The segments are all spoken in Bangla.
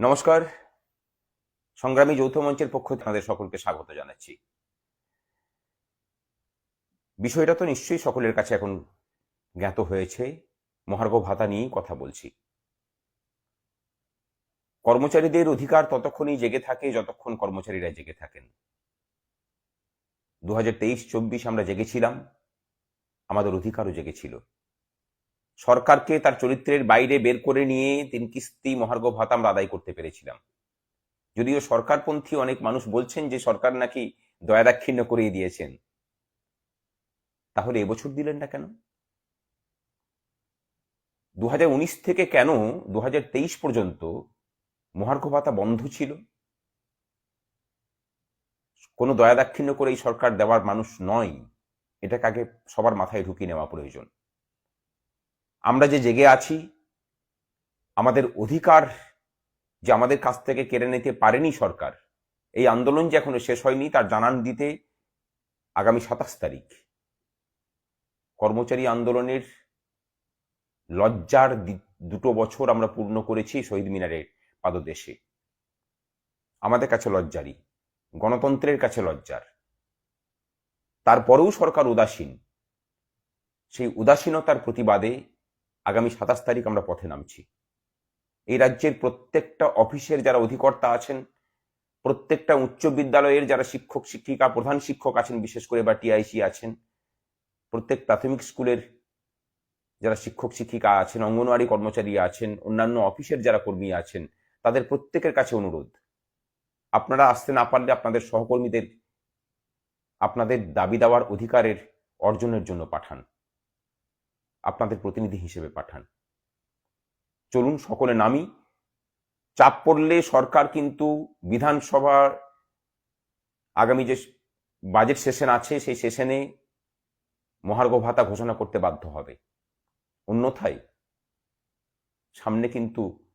নমস্কার। সংগ্রামী যৌথ মঞ্চের পক্ষ আপনাদের সকলকে স্বাগত জানাচ্ছি। বিষয়টা তো নিশ্চয়ই সকলের কাছে এখন জ্ঞাত হয়েছে। মহার্ঘ ভাতা নিয়েই কথা বলছি। কর্মচারীদের অধিকার ততক্ষণই জেগে থাকে যতক্ষণ কর্মচারীরা জেগে থাকেন। দু হাজার তেইশ আমরা জেগেছিলাম। আমাদের অধিকারও জেগেছিল। সরকারকে তার চরিত্রের বাইরে বের করে নিয়ে তিন কিস্তি মহার্ঘ ভাতা আমরা আদায় করতে পেরেছিলাম। যদিও সরকারপন্থী অনেক মানুষ বলছেন যে সরকার নাকি দয়াদাক্ষিণ্য করিয়ে দিয়েছেন। তাহলে এবছর দিলেন না কেন? দু হাজার উনিশ থেকে কেন দু হাজার তেইশ পর্যন্ত মহার্ঘ ভাতা বন্ধ ছিল? কোনো দয়াদাক্ষিণ্য করে এই সরকার দেওয়ার মানুষ নয়। এটাকে আগে সবার মাথায় ঢুকিয়ে নেওয়া প্রয়োজন। আমরা যে জেগে আছি, আমাদের অধিকার যে আমাদের কাছ থেকে কেড়ে নিতে পারেনি সরকার, এই আন্দোলন যে এখনও শেষ হয়নি, তার জানান দিতে আগামী সাতাশ তারিখ কর্মচারী আন্দোলনের লজ্জার দুটো বছর আমরা পূর্ণ করেছি শহীদ মিনারের পাদদেশে। আমাদের কাছে লজ্জারই, গণতন্ত্রের কাছে লজ্জার। তারপরেও সরকার উদাসীন। সেই উদাসীনতার প্রতিবাদে আগামী সাতাশ তারিখ আমরা পথে নামছি। এই রাজ্যের প্রত্যেকটা অফিসের যারা অধিকর্তা আছেন, প্রত্যেকটা উচ্চ বিদ্যালয়ের যারা শিক্ষক, শিক্ষিকা, প্রধান শিক্ষক আছেন, বিশেষ করে বা টিআইসি আছেন, প্রত্যেক প্রাথমিক স্কুলের যারা শিক্ষক, শিক্ষিকা আছেন, অঙ্গনওয়াড়ি কর্মচারী আছেন, অন্যান্য অফিসের যারা কর্মী আছেন, তাদের প্রত্যেকের কাছে অনুরোধ। আপনারা আসতে না পারলে আপনাদের সহকর্মীদের, আপনাদের দাবি দেওয়ার অধিকারের অর্জনের জন্য পাঠান। আপনাদের প্রতিনিধি হিসেবে পাঠান। চলুন সকলে নামি। চাপ পড়লে সরকার কিন্তু বিধানসভার আগামী যে বাজেট সেশন আছে, সেই সেশনে মহার্ঘ ভাতা ঘোষণা করতে বাধ্য হবে। অন্যথায় সামনে কিন্তু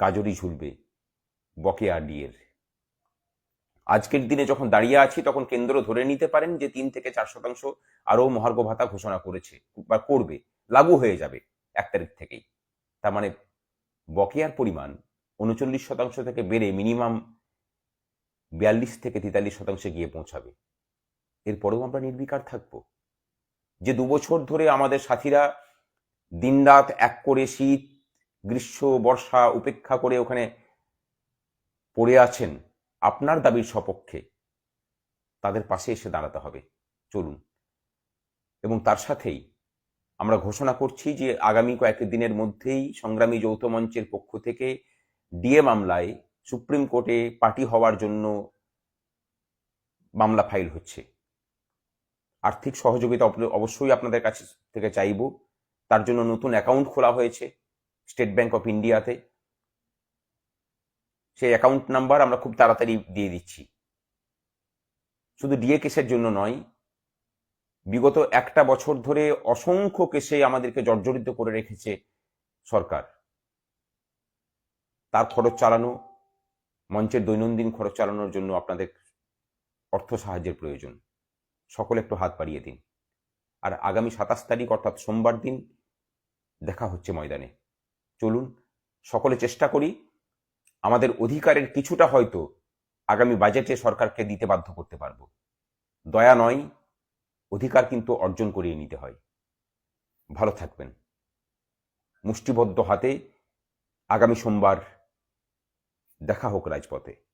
গাজরি ঝুলবে বকেয়া ডিয়ের আজকের দিনে যখন দাঁড়িয়ে আছি, তখন কেন্দ্র ধরে নিতে পারেন যে তিন থেকে চার শতাংশ আরও মহার্ঘ ভাতা ঘোষণা করেছে বা করবে, লাগু হয়ে যাবে এক তারিখ থেকেই। তার মানে বকেয়ার পরিমাণ উনচল্লিশ শতাংশ থেকে বেড়ে মিনিমাম বিয়াল্লিশ থেকে তেতাল্লিশ শতাংশে গিয়ে পৌঁছাবে। এরপরেও আমরা নির্বিকার থাকব। যে দুবছর ধরে আমাদের সাথীরা দিনরাত এক করে শীত, গ্রীষ্ম, বর্ষা উপেক্ষা করে ওখানে পড়ে আছেন আপনার দাবির সপক্ষে তাদের পাশে এসে দাঁড়াতে হবে। চলুন। এবং তার সাথেই আমরা ঘোষণা করছি যে আগামী কয়েক দিনের মধ্যেই সংগ্রামী যৌথ মঞ্চের পক্ষ থেকে ডিএ মামলায় সুপ্রিম কোর্টে পার্টি হওয়ার জন্য মামলা ফাইল হচ্ছে। আর্থিক সহযোগিতা অবশ্যই আপনাদের কাছে থেকে চাইব। তার জন্য নতুন অ্যাকাউন্ট খোলা হয়েছে স্টেট ব্যাংক অফ ইন্ডিয়াতে। সেই অ্যাকাউন্ট নাম্বার আমরা খুব তাড়াতাড়ি দিয়ে দিচ্ছি। শুধু ডিএ কেসের জন্য নয়, বিগত একটা বছর ধরে অসংখ্য কেসে আমাদেরকে জর্জরিত করে রেখেছে সরকার। তার খরচ চালানো, মঞ্চের দৈনন্দিন খরচ চালানোর জন্য আপনাদের অর্থ সাহায্যের প্রয়োজন। সকলে একটু হাত বাড়িয়ে দিন। আর আগামী সাতাশ তারিখ অর্থাৎ সোমবার দিন দেখা হচ্ছে ময়দানে। চলুন, সকলে চেষ্টা করি আমাদের অধিকারের কিছুটা হয়তো আগামী বাজেটে সরকারকে দিতে বাধ্য করতে পারব। দয়া নয়, অধিকার কিন্তু অর্জন করিয়ে নিতে হয়। ভালো থাকবেন। মুষ্টিবদ্ধ হাতে আগামী সোমবার দেখা হোক রাজপথে।